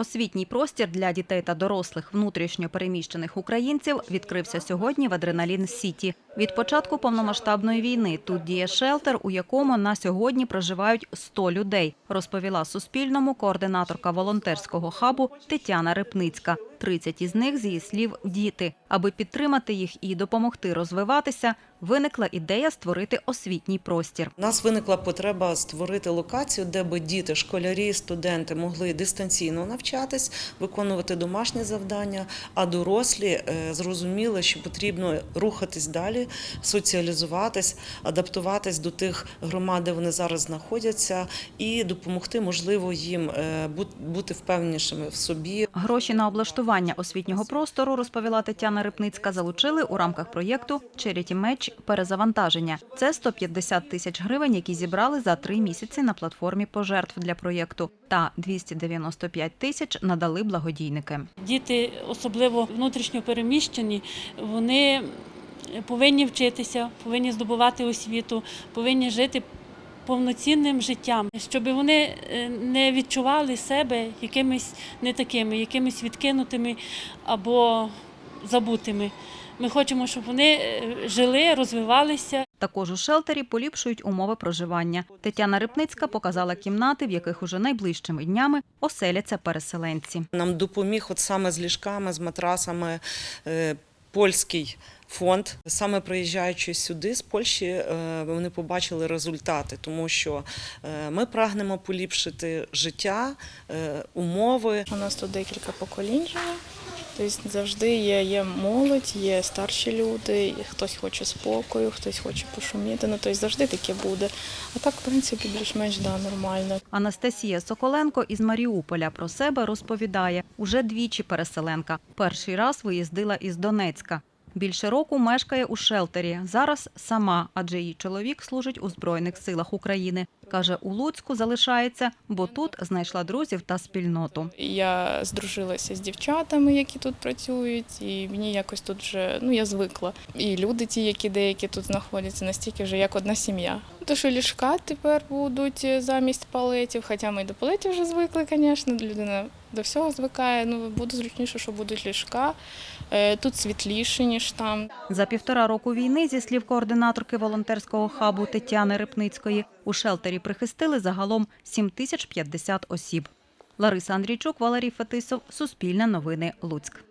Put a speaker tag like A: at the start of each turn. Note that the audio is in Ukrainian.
A: Освітній простір для дітей та дорослих внутрішньо переміщених українців відкрився сьогодні в Адреналін Сіті. Від початку повномасштабної війни тут діє шелтер, у якому на сьогодні проживають 100 людей, розповіла Суспільному координаторка волонтерського хабу Тетяна Рипницька. 30 із них, з її слів, діти. Аби підтримати їх і допомогти розвиватися, виникла ідея створити освітній простір.
B: У нас виникла потреба створити локацію, де би діти, школярі, студенти могли дистанційно навчатись, виконувати домашні завдання, а дорослі е, зрозуміли, що потрібно рухатись далі, соціалізуватись, адаптуватись до тих громад, де вони зараз знаходяться, і допомогти, можливо, їм е, бути впевненішими в собі,
A: Гроші на облаштування освітнього простору, розповіла Тетяна Рипницька, залучили у рамках проєкту Charity Match перезавантаження. Це 150 тисяч гривень, які зібрали за три місяці на платформі пожертв для проєкту. Та 295 тисяч надали благодійники.
C: Діти, особливо внутрішньо переміщені, вони повинні вчитися, повинні здобувати освіту, повинні жити повноцінним життям, щоб вони е, не відчували себе якимись не такими, якимись відкинутими або забутими. Ми хочемо, щоб вони е, жили, розвивалися
A: Також у шелтері поліпшують умови проживання. Тетяна Рипницька показала кімнати, в яких уже найближчими днями оселяться переселенці.
B: Нам допоміг от саме з ліжками, з матрасами е, польський фонд. Саме приїжджаючи сюди з Польщі, е, вони побачили результати, тому що е, ми прагнемо поліпшити життя, е, умови.
D: У нас тут декілька поколінь живе. Тобто завжди є, є молодь, є старші люди, хтось хоче спокою, хтось хоче пошуміти. Ну тобто завжди таке буде. А так, в принципі, більш-менш да, нормально.
A: Анастасія Соколенко із Маріуполя про себе розповідає. Уже двічі переселенка. Перший раз виїздила із Донецька. Більше року мешкає у шелтері. Зараз сама, адже її чоловік служить у Збройних силах України. Каже, у Луцьку залишається, бо тут знайшла друзів та спільноту.
D: Я здружилася з дівчатами, які тут працюють, і мені якось тут вже ну я звикла. І люди, ті, які деякі тут знаходяться, настільки вже як одна сім'я. То, що ліжка тепер будуть замість палетів, хоча ми і до палетів вже звикли, звісно, людина до всього звикає. Ну буде зручніше, що будуть ліжка. Е, Тут світліше, ніж там.
A: За півтора року війни, зі слів координаторки волонтерського хабу Тетяни Рипницької, у шелтері прихистили загалом 7050 осіб. Лариса Андрійчук, Валерій Фетисов, Суспільне новини, Луцьк.